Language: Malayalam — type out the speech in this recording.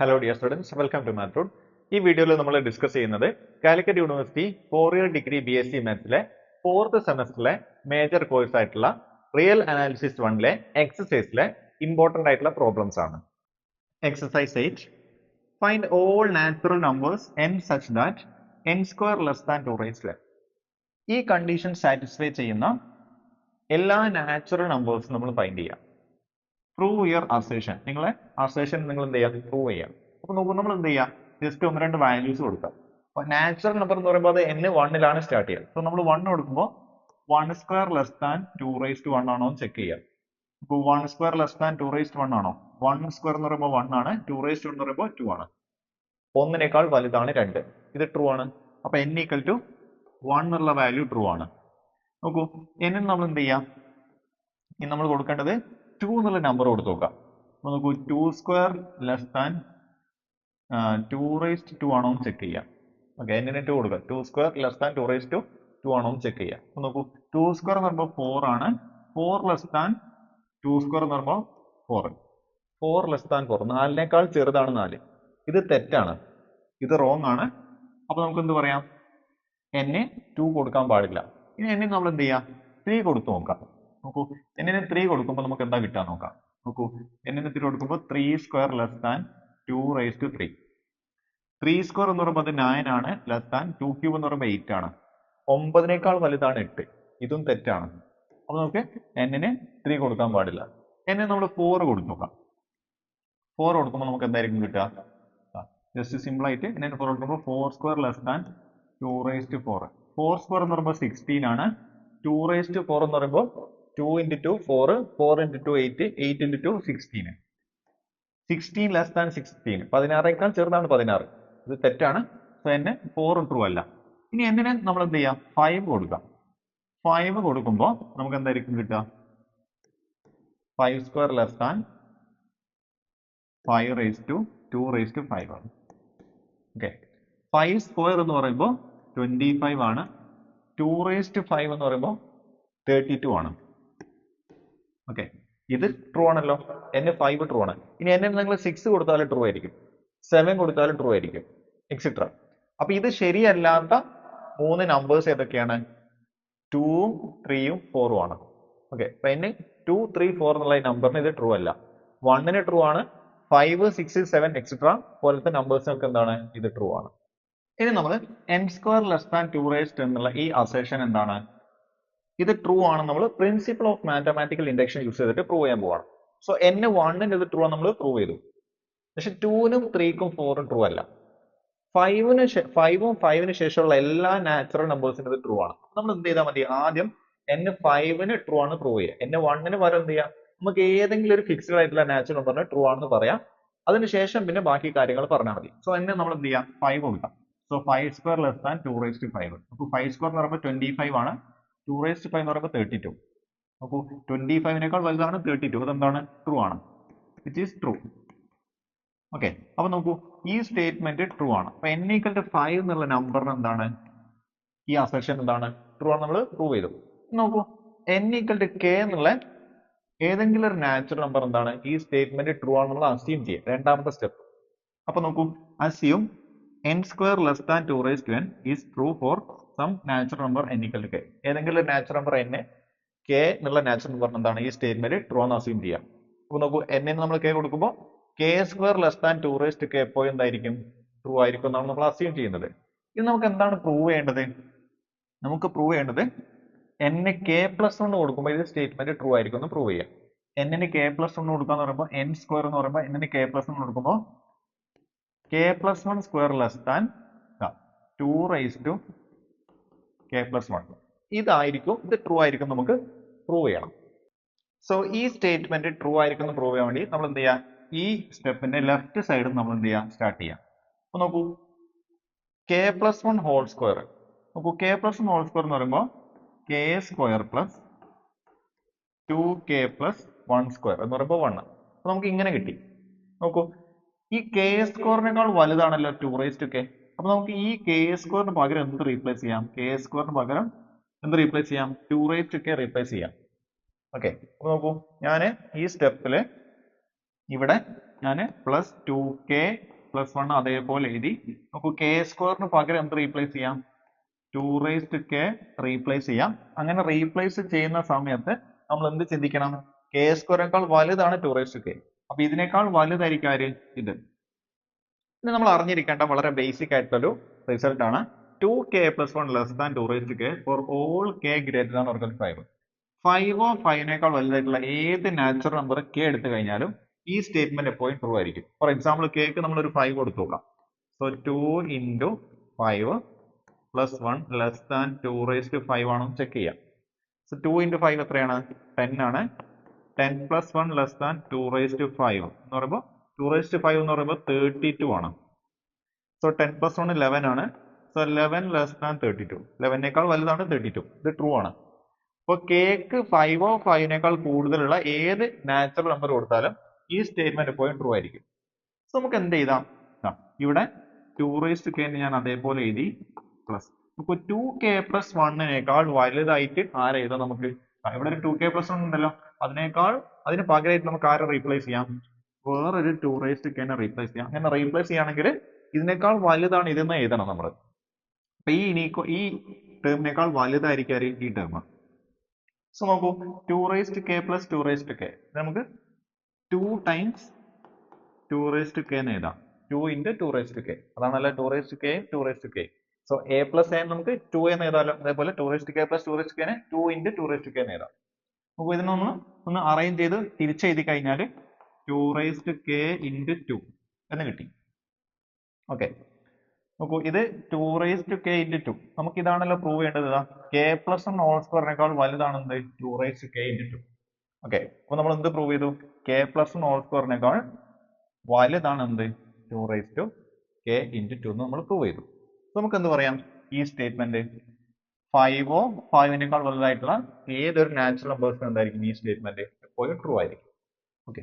Hello dear students welcome to മാത്രൂഡ് ഈ വീഡിയോയിൽ നമ്മൾ ഡിസ്കസ് ചെയ്യുന്നത് Calicut university four year degree B S C മാത്സിലെ fourth സെമസ്റ്ററിലെ മേജർ കോഴ്സ് ആയിട്ടുള്ള റിയൽ അനാലിസിസ് വണ്ണിലെ എക്സസൈസിലെ ഇമ്പോർട്ടന്റ് ആയിട്ടുള്ള പ്രോബ്ലംസ് ആണ്. Exercise eight find all natural numbers n such that n square less than two raise ഈ കണ്ടീഷൻ സാറ്റിസ്ഫൈ ചെയ്യുന്ന എല്ലാ നാച്ചുറൽ നമ്പേഴ്സും നമ്മൾ ഫൈൻഡ് ചെയ്യാം. പ്രൂവ് ഇയർ അസേഷൻ നിങ്ങളെ അസേഷൻ നിങ്ങൾ എന്ത് ചെയ്യാം? പ്രൂവ് ചെയ്യാം. അപ്പൊ നോക്കൂ നമ്മൾ എന്ത് ചെയ്യാം? ജസ്റ്റ് ഒന്ന് രണ്ട് വാല്യൂസ് കൊടുക്കാം. അപ്പൊ നാച്ചുറൽ നമ്പർ എന്ന് പറയുമ്പോൾ അത് എൻ വണ്ണിലാണ് സ്റ്റാർട്ട് ചെയ്യുക. സോ നമ്മൾ വൺ കൊടുക്കുമ്പോൾ one square less than two raise two one ആണോ എന്ന് ചെക്ക് ചെയ്യാം. ഇപ്പോൾ one square less than two raise one ആണോ? വൺ സ്ക്വയർ എന്ന് പറയുമ്പോൾ വൺ ആണ് ടു റേസ് ടു എന്ന് പറയുമ്പോൾ ടു ആണ്. ഒന്നിനേക്കാൾ വലുതാണ് രണ്ട്. ഇത് ട്രൂ ആണ്. അപ്പൊ എൻ ഈക്വൽ ടു വൺ എന്നുള്ള വാല്യൂ ട്രൂ ആണ്. നോക്കൂ എന്നും നമ്മൾ എന്ത് ചെയ്യാം? ഇനി നമ്മൾ കൊടുക്കേണ്ടത് ടു എന്നുള്ള നമ്പർ കൊടുത്തു നോക്കാം. അപ്പോൾ നോക്കൂ two square less than two raised to ആണോ എന്ന് ചെക്ക് ചെയ്യാം. ഓക്കെ എന്നിന് ടു കൊടുക്കുക two square less than two raised to two ആണോ എന്ന് ചെക്ക് ചെയ്യാം. അപ്പോൾ നോക്കൂ ടു സ്ക്വയർ എന്ന് പറയുമ്പോൾ ഫോർ ആണ്. Four less than two square എന്ന് പറയുമ്പോൾ four four less than four നാലിനേക്കാൾ ചെറുതാണ് നാല്. ഇത് തെറ്റാണ്. ഇത് റോങ് ആണ്. അപ്പോൾ നമുക്ക് എന്ത് പറയാം? എന്നെ ടു കൊടുക്കാൻ പാടില്ല. ഇനി എന്നെ നമ്മൾ എന്ത് ചെയ്യാം? ത്രീ കൊടുത്തു നോക്കാം. നോക്കൂ. എന്നിന് ത്രീ കൊടുക്കുമ്പോൾ നമുക്ക് എന്താ കിട്ടാൻ നോക്കാം. നോക്കൂ. എന്നിന് ത്രീ കൊടുക്കുമ്പോൾ three square less than two raise to three three square എന്ന് പറയുമ്പോൾ അത് നയൻ ആണ് ലെസ് ദാൻ ടു ക്യൂബ് എന്ന് പറയുമ്പോൾ എയ്റ്റ് ആണ്. ഒമ്പതിനേക്കാൾ വലുതാണ് എട്ട്. ഇതും തെറ്റാണ്. അപ്പൊ നമുക്ക് എന്നിന് ത്രീ കൊടുക്കാൻ പാടില്ല. എന്നെ നമ്മൾ ഫോർ കൊടുത്തു നോക്കാം. ഫോർ കൊടുക്കുമ്പോൾ നമുക്ക് എന്തായിരിക്കും കിട്ടുക? ജസ്റ്റ് സിമ്പിൾ ആയിട്ട് എന്നിന് ഫോർ കൊടുക്കുമ്പോൾ four square less than two raise to four four square എന്ന് പറയുമ്പോൾ സിക്സ്റ്റീൻ ആണ്. ടു റേസ് ടു ഫോർ എന്ന് പറയുമ്പോൾ two into two four four into two eight eight into two sixteen sixteen less than sixteen പതിനാറേക്കാൾ ചെറുതാണ് പതിനാറ്. ഇത് തെറ്റാണ്. സോ എന്നെ ഫോർ ട്രൂ അല്ല. ഇനി എന്തിനെ നമ്മൾ എന്ത് ചെയ്യാം? ഫൈവ് കൊടുക്കാം. ഫൈവ് കൊടുക്കുമ്പോൾ നമുക്ക് എന്തായിരിക്കും കിട്ടുക? Five square less than five raise to two raise to five ആണ്. ഓക്കെ ഫൈവ് സ്ക്വയർ എന്ന് പറയുമ്പോൾ ട്വന്റി ഫൈവ് ആണ്. ടു റേസ് ടു ഫൈവ് എന്ന് പറയുമ്പോൾ തേർട്ടി ടു ആണ്. ഓക്കെ ഇത് ട്രൂ ആണല്ലോ. എന്നെ ഫൈവ് ട്രൂ ആണ്. ഇനി എന്നെ നിങ്ങൾ സിക്സ് കൊടുത്താലും ട്രൂ ആയിരിക്കും. സെവൻ കൊടുത്താലും ട്രൂ ആയിരിക്കും. എക്സെട്ര അപ്പൊ ഇത് ശരിയല്ലാത്ത മൂന്ന് നമ്പേഴ്സ് ഏതൊക്കെയാണ്? ടൂവും ത്രീയും ഫോറും ആണ്. ഓക്കെ അപ്പൊ എന്നെ ടു ത്രീ ഫോർ എന്നുള്ള ഈ നമ്പറിന് ഇത് ട്രൂ അല്ല. വണ്ണിന് ട്രൂ ആണ്. ഫൈവ് സിക്സ് സെവൻ എക്സെട്ര പോലത്തെ നമ്പേഴ്സിനൊക്കെ എന്താണ്? ഇത് ട്രൂ ആണ്. ഇനി നമ്മൾ n square less than two raised എന്നുള്ള ഈ അസേഷൻ എന്താണ്? ഇത് ട്രൂ ആണ് നമ്മൾ principle of mathematical induction use ചെയ്തിട്ട് പ്രൂവ് ചെയ്യാൻ പോവാണ്. സോ എൻ വണ്ണിന് ഇത് ട്രൂ ആണ് നമ്മൾ പ്രൂവ് ചെയ്തു. പക്ഷെ ടൂനും ത്രീക്കും ഫോറും ട്രൂ അല്ല. ഫൈവിന് ഫൈവും ഫൈവിന് ശേഷമുള്ള എല്ലാ നാച്ചുറൽ നമ്പേഴ്സിനും ഇത് ട്രൂ ആണ്. നമ്മൾ എന്ത് ചെയ്താൽ മതി? ആദ്യം എൻ ഫൈവിന് ട്രൂ ആണ് പ്രൂവ് ചെയ്യുക. എൻ വണ്ണിന് പകരം എന്ത് ചെയ്യാം നമുക്ക് ഏതെങ്കിലും ഒരു ഫിക്സ്ഡ് ആയിട്ടുള്ള നാച്ചുറൽ നമ്പറിന് ട്രൂ ആണെന്ന് പറയാം. അതിനുശേഷം പിന്നെ ബാക്കി കാര്യങ്ങൾ പറഞ്ഞാൽ മതി. സോ എന്നെ നമ്മൾ എന്ത് ചെയ്യാം ഫൈവ് കൊടുക്കാം so five square less than two raise to five അപ്പോൾ ഫൈവ് സ്ക്വയർ എന്ന് പറയുമ്പോൾ ട്വന്റി ഫൈവ് ആണ്. ടു റേസ് ടു ഫൈവ് എന്ന് പറയുമ്പോൾ തേർട്ടി ടു അപ്പോൾ ട്വന്റി ഫൈവിനേക്കാൾ വലുതാണ് തേർട്ടി ടു അതെന്താണ്? ട്രൂ ആണ്. വിച്ച് ഈസ് ട്രൂ ഓക്കെ അപ്പൊ നോക്കൂ ഈ സ്റ്റേറ്റ്മെന്റ് ട്രൂ ആണ്. അപ്പൊ എൻ ടു ഫൈവ് എന്നുള്ള നമ്പറിന് എന്താണ്? ഈ അസെഷൻ എന്താണ്? ട്രൂ ആണ് നമ്മൾ പ്രൂവ് ചെയ്തു. നോക്കൂ എൻ ടു കെ എന്നുള്ള ഏതെങ്കിലും ഒരു നാച്ചുറൽ നമ്പർ എന്താണ്? ഈ സ്റ്റേറ്റ്മെന്റ് ട്രൂ ആണെന്നുള്ള അസ്യൂം ചെയ്യുക രണ്ടാമത്തെ സ്റ്റെപ്പ് അപ്പൊ നോക്കൂ assume n square less than two raise to n is true for some natural number n equal to k ഏതെങ്കിലും ഒരു നാച്ചുറൽ നമ്പർ k എന്നുള്ള നാച്ചുറൽ നമ്പർ എന്താണ് ഈ സ്റ്റേറ്റ്മെന്റ് ട്രൂ ആണ് അസ്യൂം ചെയ്യാം. അപ്പൊ നോക്കൂ എൻ നമ്മൾ k കൊടുക്കുമ്പോൾ k square less than two raise to k എപ്പോഴും എന്തായിരിക്കും? ട്രൂ ആയിരിക്കും എന്നാണ് നമ്മൾ അസ്യൂം ചെയ്യുന്നത്. ഇത് നമുക്ക് എന്താണ് പ്രൂവ് ചെയ്യേണ്ടത്? നമുക്ക് പ്രൂവ് ചെയ്യേണ്ടത് n ന് k പ്ലസ് വൺ കൊടുക്കുമ്പോൾ ഇത് സ്റ്റേറ്റ്മെന്റ് ട്രൂ ആയിരിക്കും എന്ന് പ്രൂവ് ചെയ്യാം. എന്നിന് കെ പ്ലസ് വൺ കൊടുക്കാന്ന് പറയുമ്പോൾ എൻ സ്ക്വയർ എന്ന് പറയുമ്പോൾ എന്നിന് k പ്ലസ് വൺ കൊടുക്കുമ്പോൾ k plus one square less than two raise to k plus one ഇതായിരിക്കും ഇത് ട്രൂ ആയിരിക്കും നമുക്ക് പ്രൂവ് ചെയ്യണം. സോ ഈ സ്റ്റേറ്റ്മെന്റ് ട്രൂ ആയിരിക്കും എന്ന് പ്രൂവ് ചെയ്യാൻ വേണ്ടി നമ്മൾ എന്ത് ചെയ്യാം? ഈ സ്റ്റെപ്പിന്റെ ലെഫ്റ്റ് സൈഡ് നമ്മൾ എന്ത് ചെയ്യാം? സ്റ്റാർട്ട് ചെയ്യാം. അപ്പൊ നോക്കൂ. K plus one whole square നോക്കൂ K plus one whole square എന്ന് പറയുമ്പോൾ K square plus two K plus one square എന്ന് പറയുമ്പോൾ വൺ അപ്പൊ നമുക്ക് ഇങ്ങനെ കിട്ടി. നോക്കൂ. ഈ കെ സ്ക്വയറിനേക്കാൾ വലുതാണല്ലോ ടു റേസ്റ്റ് കെ അപ്പൊ നമുക്ക് ഈ കെ സ്ക്വയറിന് പകരം എന്ത് റീപ്ലേസ് ചെയ്യാം? കെ സ്ക്വയറിന് പകരം എന്ത് റീപ്ലേസ് ചെയ്യാം? ടു റേറ്റ് കെ റീപ്ലേസ് ചെയ്യാം. ഓക്കെ അപ്പൊ നോക്കൂ. ഞാൻ ഈ സ്റ്റെപ്പിൽ ഇവിടെ ഞാൻ plus two k plus one അതേപോലെ എഴുതി. നോക്കൂ കെ സ്ക്വയറിന് പകരം എന്ത് റീപ്ലേസ് ചെയ്യാം? ടു റേസ്റ്റ് കെ റീപ്ലേസ് ചെയ്യാം. അങ്ങനെ റീപ്ലേസ് ചെയ്യുന്ന സമയത്ത് നമ്മൾ എന്ത് ചിന്തിക്കണം? കെ സ്ക്വയറിനേക്കാൾ വലുതാണ് ടു റേസ്റ്റ് കെ അപ്പൊ ഇതിനേക്കാൾ വലുതായിരിക്കും ആര്? ഇത്. ഇത് നമ്മൾ അറിഞ്ഞിരിക്കേണ്ട വളരെ ബേസിക് ആയിട്ടുള്ളൊരു റിസൾട്ട് ആണ്. Two K plus one less than two raised K for all K greater than organ five ഫൈവോ ഫൈവിനേക്കാൾ വലുതായിട്ടുള്ള ഏത് നാച്ചുറൽ നമ്പർ കെ എടുത്തു കഴിഞ്ഞാലും ഈ സ്റ്റേറ്റ്മെന്റ് എപ്പോഴും ട്രൂ ആയിരിക്കും. ഫോർ എക്സാമ്പിൾ കെക്ക് നമ്മൾ ഒരു ഫൈവ് കൊടുത്തു നോക്കാം so two into five plus one less than two raised five ആണോ ചെക്ക് ചെയ്യാം. സോ ടു ഇന്റു ഫൈവ് എത്രയാണ്? ടെൻ ആണ്. Ten plus one less than two raised five എന്ന് പറയുമ്പോൾ ടു റേസ്റ്റ് ഫൈവ് എന്ന് പറയുമ്പോൾ തേർട്ടി ടു ആണ്. So ten plus one eleven ആണ്. So eleven less than thirty two ലെവനേക്കാൾ വലുതാണ് തേർട്ടി ടു ഇത് ട്രൂ ആണ്. അപ്പോൾ കേക്ക് ഫൈവോ ഫൈവിനേക്കാൾ കൂടുതലുള്ള ഏത് നാച്ചുറൽ നമ്പർ കൊടുത്താലും ഈ സ്റ്റേറ്റ്മെന്റ് എപ്പോഴും ട്രൂ ആയിരിക്കും. സോ നമുക്ക് എന്ത് ചെയ്താം ഇവിടെ ടു റേസ്റ്റ് കെ ഞാൻ അതേപോലെ എഴുതി. പ്ലസ് നമുക്ക് ടു കെ പ്ലസ് വണ്ണിനേക്കാൾ വലുതായിട്ട് ആരെ എഴുതാം നമുക്ക് ഇവിടെ ഒരു ടു കെ പ്ലസ് വൺ ഉണ്ടല്ലോ. അതിനേക്കാൾ അതിന് പകരമായിട്ട് നമുക്ക് ആരെ റീപ്ലേസ് ചെയ്യാം? വേറൊരു ടു റേസ്റ്റ് കെനെ റീപ്ലേസ് ചെയ്യാം. അങ്ങനെ റീപ്ലേസ് ചെയ്യുകയാണെങ്കിൽ ഇതിനേക്കാൾ വലുതാണ് ഇതെന്ന് എഴുതണം നമ്മൾ. അപ്പൊ ഈ ഇനീക്വ ഈ ടേമിനേക്കാൾ വലുതായിരിക്കും ഈ ടേം സോ നോക്കൂ two raised k plus two raised k നമുക്ക് two times two raised k എന്ന് എഴുതാം. Two into two raised k അതാണല്ലോ two raised k two raised k so a plus a നമുക്ക് ടു എന്ന് എഴുതാമല്ലോ അതേപോലെ two raised k plus two raised കെനെ two into two raised k എന്ന് എഴുതാം. നമുക്ക് ഇതിനെ ഒന്ന് അറേഞ്ച് ചെയ്ത് തിരിച്ചെഴുതി കഴിഞ്ഞാൽ two raised k into two എന്ന് കിട്ടി. ഓക്കെ നോക്കൂ ഇത് to raised K into to നമുക്ക് ഇതാണല്ലോ പ്രൂവ് ചെയ്യേണ്ടത് കെ പ്ലസ് വൺ ഹോൾ സ്ക്വയറിനേക്കാൾ വലുതാണ് എന്ത് two raised k into two okay അപ്പൊ നമ്മൾ എന്ത് പ്രൂവ് ചെയ്തു? കെ പ്ലസ് വൺ ഹോൾ സ്ക്വയറിനേക്കാൾ വലുതാണ് എന്ത് two raise two k into two എന്ന് നമ്മൾ പ്രൂവ് ചെയ്തു. നമുക്ക് എന്ത് പറയാം? ഈ സ്റ്റേറ്റ്മെന്റ് ഫൈവോ ഫൈവിനേക്കാൾ വലുതായിട്ടുള്ള ഏതൊരു നാച്ചുറൽ നമ്പേഴ്സ് എന്തായിരിക്കും ഈ സ്റ്റേറ്റ്മെന്റ് എപ്പോഴും ട്രൂ ആയിരിക്കും. ഓക്കെ